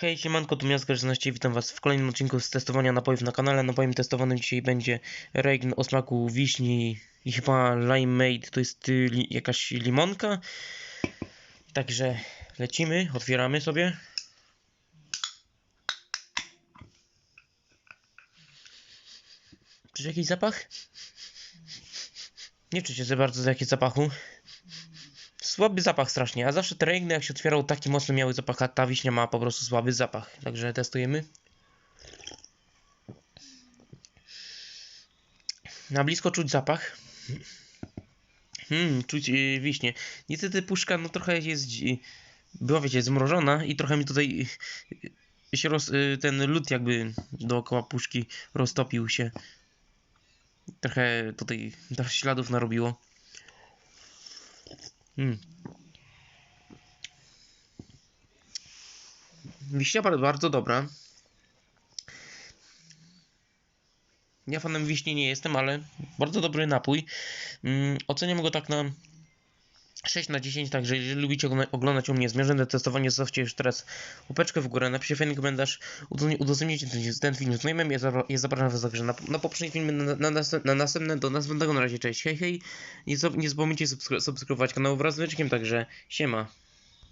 Hej, siemanko, tu Miazga 16, witam was w kolejnym odcinku z testowania napojów na kanale. Napojem testowanym dzisiaj będzie Reign o smaku wiśni i chyba limeade, to jest y, li, jakaś limonka. Także lecimy, otwieramy sobie. Czy jakiś zapach? Nie czucie za bardzo za jakiś zapachu. Słaby zapach strasznie, a zawsze te regny jak się otwierał taki mocno miały zapach, a ta wiśnia ma po prostu słaby zapach. Także testujemy. Na blisko czuć zapach. Hmm, czuć yy, wiśnie. Niestety puszka no trochę jest, yy, była wiecie, zmrożona i trochę mi tutaj yy, się roz, yy, ten lód jakby dookoła puszki roztopił się. Trochę tutaj śladów narobiło. Hmm. Wiśnia bardzo, dobra. Ja fanem wiśni nie jestem, ale bardzo dobry napój. Mm, oceniam go tak na 6 na 10, także jeżeli lubicie ogl- oglądać u mnie zmierzęte testowanie, zostawcie już teraz łapeczkę w górę, napiszcie fajny komentarz, udostępnij- udostępnijcie ten, film z znajomym, ja, za- ja zapraszam was także na, na poprzednie filmy, na, na, następ- na następne, do następnego na razie, cześć, hej hej, nie, nie zapomnijcie subskry- subskrybować kanału wraz z wyczkiem, także siema.